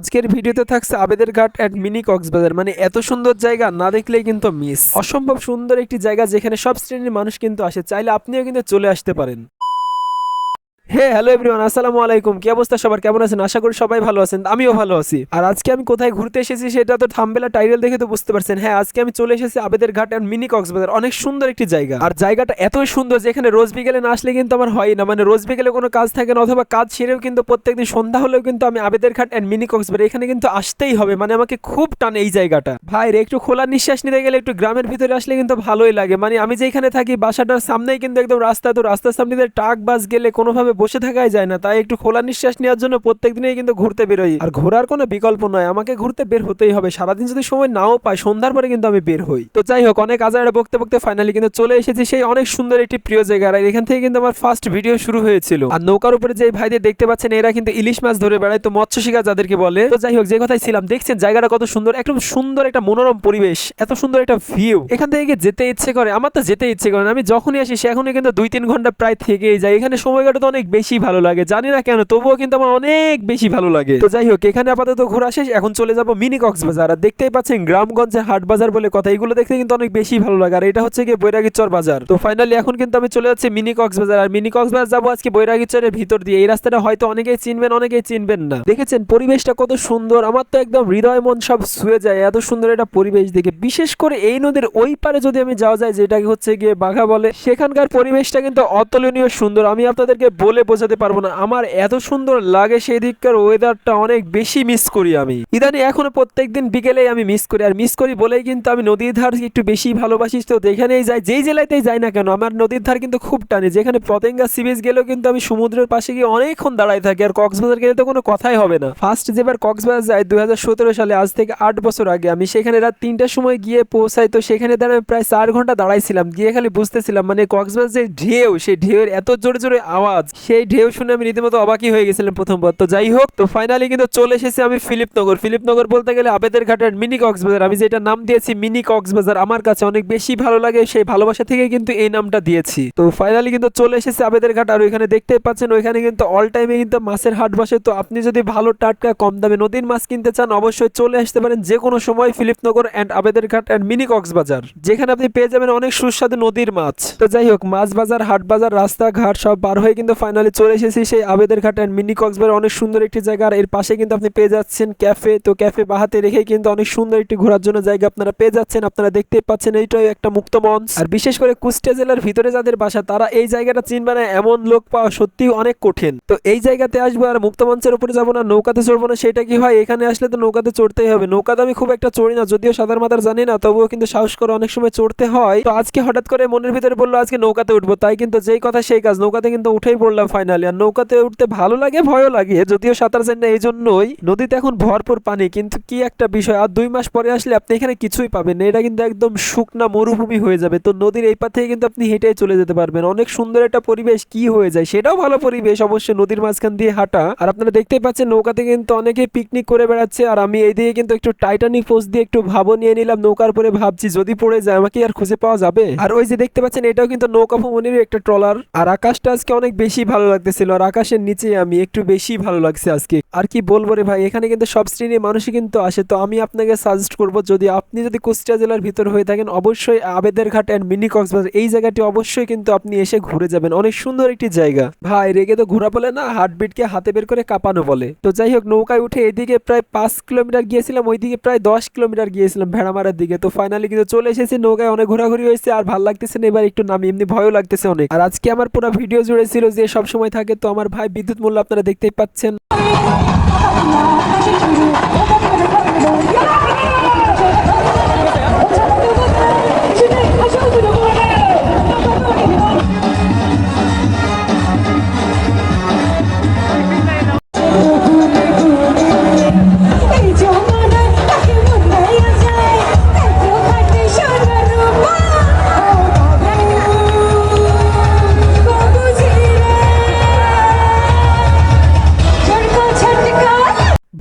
আজকের ভিডিওতে থাকছে আবেদের ঘাট অ্যাট মিনি কক্সবাজার। মানে এত সুন্দর জায়গা, না দেখলেই কিন্তু মিস অসম্ভব সুন্দর একটি জায়গা যেখানে সব শ্রেণির মানুষ কিন্তু আসে। চাইলে আপনিও কিন্তু চলে আসতে পারেন। হে হ্যালো এভরিওয়ান আসসালামু আলাইকুম। কি অবস্থা সবার? কেমন আছেন? আশা করি সবাই ভালো আছেন, আমিও ভালো আছি। আর আজকে আমি কোথায় ঘুরতে এসেছি সেটা তো থাম্বেলা টাইটেল দেখে তো বুঝতে পারছেন। হ্যাঁ আজকে আমি চলে এসেছি আবেদের ঘাট আর মিনি কক্সবাজার। অনেক সুন্দর একটি জায়গা। আর জায়গাটা এতই সুন্দর যেখানে রোজ বিকেলে না আসলে কিন্তু আমার হয় না। মানে রোজ বিকেলে কোনো কাজ থাকে না, অথবা কাজ সেরেও কিন্তু প্রত্যেকদিন সন্ধ্যা হলেও কিন্তু আমি আবেদের ঘাট অ্যান্ড মিনি কক্সবাজার এখানে কিন্তু আসতেই হবে। মানে আমাকে খুব টানে এই জায়গাটা। ভাই একটু খোলা নিঃশ্বাস নিতে গেলে একটু গ্রামের ভিতরে আসলে কিন্তু ভালোই লাগে। মানে আমি যেখানে থাকি, বাসাটার সামনেই কিন্তু একদম রাস্তা। তো রাস্তার সামনে ট্রাক, বাস গেলে কোনোভাবে বসে থাকাই যায় না, তাই একটু খোলা নিঃশ্বাস নেওয়ার জন্য প্রত্যেক দিনেই কিন্তু ঘুরতে বেরোই। আর ঘোরার কোনো বিকল্প নয়, আমাকে ঘুরতে বের হতেই হবে। সারাদিন যদি সময় নাও পাই, সন্ধ্যার পরে কিন্তু আমি বের হই। তো যাই হোক, অনেক আজারে বকতে বকতে ফাইনালি কিন্তু চলে এসেছি সেই অনেক সুন্দর একটি প্রিয় জায়গা আর এখান থেকে কিন্তু আমার ফার্স্ট ভিডিও শুরু হয়েছিল। আর নৌকার উপরে যে ভাইদের দেখতে পাচ্ছেন, এরা কিন্তু ইলিশ মাছ ধরে বেড়ায়। তো মৎস্য শিকার যাদেরকে বলে, তো যাই হোক, যে কথাই ছিলাম, দেখছেন জায়গাটা কত সুন্দর, একদম সুন্দর একটা মনোরম পরিবেশ, এত সুন্দর একটা ভিউ এখান থেকে যেতে ইচ্ছে করে, আমার তো যেতে ইচ্ছে করে না। আমি যখনই আসি, সে এখনই কিন্তু দুই তিন ঘণ্টা প্রায় থেকেই যাই এখানে সময় কাটাতে অনেক বেশি ভালো লাগে। জানি না কেন, তবুও কিন্তু আমার অনেক বেশি ভালো লাগে। তো যাই হোক, এখানে আপাতত ঘোরা শেষ। এখন চলে যাব মিনি কক্সবাজার। আর দেখতেই পাচ্ছেন গ্রামগঞ্জের হাট বাজার বলে কথা, এগুলো দেখতে কিন্তু অনেক বেশি ভালো লাগে। আর এটা হচ্ছে গিয়ে বৈরাগীচর বাজার। তো ফাইনালি এখন কিন্তু আমি চলে যাচ্ছি মিনি কক্সবাজার। আর মিনি কক্সবাজার যাব আজকে বৈরাগীচরের ভিতর দিয়ে। এই রাস্তাটা হয়তো অনেকেই চিনবেন অনেকেই চিনবেন না। দেখেছেন, পরিবেশটা কত সুন্দর। আমার তো একদম হৃদয় মন সব ছুঁয়ে যায় এত সুন্দর এটা পরিবেশ দেখে। বিশেষ করে এই নদীর ওই পারে যদি আমি যাওয়া যায়, যেটাকে হচ্ছে গিয়ে বাঘা বলে, সেখানকার পরিবেশটা কিন্তু অতুলনীয় সুন্দর। আমি আপনাদেরকে বলে বোঝাতে পারব না। আমার এত সুন্দর লাগে সেই দিককার ওয়েদারটা অনেক বেশি মিস করি আমি। ইদানি এখনও প্রত্যেকদিন বিকেলেই আমি মিস করি। আর মিস করি বলেই কিন্তু আমি নদীর ধার একটু বেশি ভালোবাসি। তো যেখানেই যাই, যেই জেলাতেই যাই না কেন, আমার নদীর ধার কিন্তু খুব টানে। যেখানে পতেঙ্গা সি বিচ গেলেও কিন্তু আমি সমুদ্রের পাশে গিয়ে অনেকক্ষণ দাঁড়ায় থাকি। আর কক্সবাজার গেলে তো কোনো কথাই হবে না। ফার্স্ট যেবার কক্সবাজার যাই দু হাজার সতেরো সালে, আজ থেকে আট বছর আগে, আমি সেখানে রাত তিনটার সময় গিয়ে পৌঁছাই। তো সেখানে দাঁড়ায় প্রায় চার ঘণ্টা দাঁড়াইছিলাম। গিয়ে খালি বুঝতেছিলাম মানে কক্সবাজার যে ঢেউ, সেই ঢেউয়ের এত জোরে জোরে আওয়াজ সেই ঢেউ শুনে আমি রীতিমতো অবাকই হয়ে গেছিলাম প্রথমবার তো যাই হোক, তো ফাইনালি কিন্তু চলে এসেছি আমি ফিলিপনগর। ফিলিপনগর বলতে গেলে আবেদের ঘাটের মিনি কক্সবাজার। আমি যেটা নাম দিয়েছি মিনি কক্সবাজার, আমার কাছে অনেক বেশি ভালো লাগে সেই ভালোবাসা থেকে কিন্তু এই নামটা দিয়েছি। তো ফাইনালি কিন্তু চলে এসেছি আবেদের ঘাট, আর ওইখানে দেখতেই পাচ্ছেন ওইখানে কিন্তু অল টাইমে কিন্তু মাছের হাট বসে। তো আপনি যদি ভালো টাটকা কম দামে নদীর মাছ কিনতে চান, অবশ্যই চলে আসতে পারেন যে কোনো সময় ফিলিপনগর অ্যান্ড আবেদের ঘাট অ্যান্ড মিনি কক্সবাজার, যেখানে আপনি পেয়ে যাবেন অনেক সুস্বাদু নদীর মাছ। তো যাই হোক, মাছ বাজার, হাট বাজার, রাস্তাঘাট সব পার হয়ে কিন্তু ফাইনালি চলে এসেছি সেই আবেদের ঘাট অ্যান্ড মিনি কক্সবাজার। অনেক সুন্দর একটি জায়গা। আর এর পাশে কিন্তু আপনি পেয়ে যাচ্ছেন ক্যাফে। তো ক্যাফে বাহাতে রেখে কিন্তু অনেক সুন্দর একটি ঘোরার জন্য জায়গা আপনারা পেয়ে যাচ্ছেন। আপনারা দেখতে পাচ্ছেন, এইটাই একটা মুক্ত মঞ্চ। আর বিশেষ করে কুষ্টিয়া জেলার ভিতরে যাদের বাসা, তারা এই জায়গাটা চিনবে না, এমন লোক পাওয়া সত্যি অনেক কঠিন। তো এই জায়গাতে আসব আর মুক্ত মঞ্চের উপরে যাব না, নৌকাতে চড়বো না, সেটা কি হয়? এখানে আসলে তো নৌকাতে চড়তেই হবে। নৌকাতে আমি খুব একটা চড়ি না, যদিও সাঁতার মাতার জানি না, তবুও কিন্তু সাহস করে অনেক সময় চড়তে হয়। তো আজকে হঠাৎ করে মনের ভিতরে বলল, আজকে নৌকাতে উঠবো। তাই কিন্তু যেই কথা সেই কাজ, নৌকাতে কিন্তু উঠেই পড়লাম। ফাইনালি আর নৌকাতে উঠতে ভালো লাগে, ভয়ও লাগে। যদিও সাঁতার জানি না, এই জন্যই নদীতে এখন ভরপুর পানি, কিন্তু কি একটা বিষয়, আর দুই মাস পরে আসলে আপনি এখানে কিছুই পাবেন এটা কিন্তু একদম শুকনা মরুভূমি হয়ে যাবে। তো নদীর এই পার থেকে কিন্তু আপনি হেঁটেই চলে যেতে পারবেন। অনেক সুন্দর একটা পরিবেশ, কি হয়ে যায় সেটাও ভালো পরিবেশ। অবশ্যই নদীর মাঝখান দিয়ে হাঁটা। আর আপনারা দেখতেই পাচ্ছেন, নৌকাতে কিন্তু অনেকে পিকনিক করে বেড়াচ্ছে। আর আমি এই দিকে কিন্তু একটু টাইটানিক পোস্ট দিয়ে একটু ভাবো নিয়ে নিলাম, নৌকার পরে ভাবছি, যদি পড়ে যায় আমাকে আর খুঁজে পাওয়া যাবে? আর ওই যে দেখতে পাচ্ছেন, এটাও কিন্তু নৌকা ভ্রমণের একটা ট্রলার। আর আকাশটা আজকে অনেক বেশি ভালো লাগতেছিল আর আকাশের নিচে আমি একটু বেশি ভালো লাগছে আজকে। আর কি বলব রে ভাই, এখানে কিন্তু সব শ্রেণির মানুষই কিন্তু আসে, তো আমি আপনাকে সাজেস্ট করব, যদি আপনি যদি কুষ্টিয়া জেলার ভিতর হয়ে থাকেন, অবশ্যই আবেদের ঘাট অ্যান্ড মিনি কক্সবাজার, এই জায়গাটি অবশ্যই কিন্তু আপনি এসে ঘুরে যাবেন। অনেক সুন্দর একটি জায়গা। ভাই, রেগে তো ঘোরা বলে না হার্টবিটকে হাতে বের করে কাঁপানো বলে। তো যাই হোক, নৌকায় উঠে এদিকে প্রায় পাঁচ কিলোমিটার গিয়েছিলাম, ওইদিকে প্রায় দশ কিলোমিটার গিয়েছিলাম ভেড়ামারার দিকে। তো ফাইনালি কিন্তু চলে এসেছি, নৌকায় অনেক ঘোরাঘুরি হয়েছে, আর ভালো লাগতেছে না, এবার একটু নামি এমনি ভয়ও লাগতেছে অনেক। আর আজকে আমার পুরো ভিডিও জুড়ে ছিল যে, সব সময় থাকে তো আমার ভাই বিদ্যুৎ মূল্য আপনারা দেখতেই পাচ্ছেন।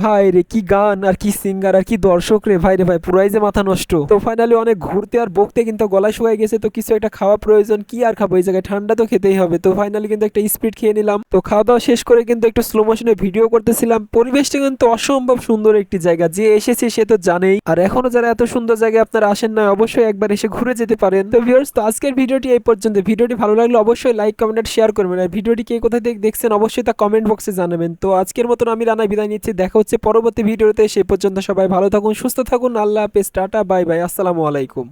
বাবুজি রে, কি গান আর কি সিঙ্গার আর কি দর্শক রে ভাই রে ভাই, পুরাই যে মাথা নষ্ট। তো ফাইনালি অনেক ঘুরতে আর বকতে কিন্তু গলা শুকাই গেছে, তো কিছু একটা খাওয়া প্রয়োজন, কি আর খাব? এই জায়গায় ঠান্ডা তো খেতেই হবে। তো ফাইনালি কিন্তু একটা স্পিড খেয়ে নিলাম। তো খাওয়া দাওয়া শেষ করে কিন্তু একটু স্লো মোশনে ভিডিও করতেছিলাম। পরিবেশটা কিন্তু অসম্ভব সুন্দর একটি জায়গা। যে এসেছে সে তো জানেই। আর এখনও যারা এত সুন্দর জায়গায় আপনারা আসেন না অবশ্যই একবার এসে ঘুরে যেতে পারেন। তো ভিউয়ার্স তো আজকের ভিডিওটি এই পর্যন্ত। ভিডিওটি ভালো লাগলে অবশ্যই লাইক কমেন্ট শেয়ার করবেন। আর ভিডিওটি কে কোথায় দেখছেন অবশ্যই তা কমেন্ট বক্সে জানাবেন। তো আজকের মতন আমি রানা বিদায় নিচ্ছি। দেখা হচ্ছে পরবর্তী ভিডিওতে সে পর্যন্ত সবাই ভালো থাকুন, সুস্থ থাকুন, আল্লাহ হাফেজ, টাটা, বাই বাই, আসসালামু আলাইকুম।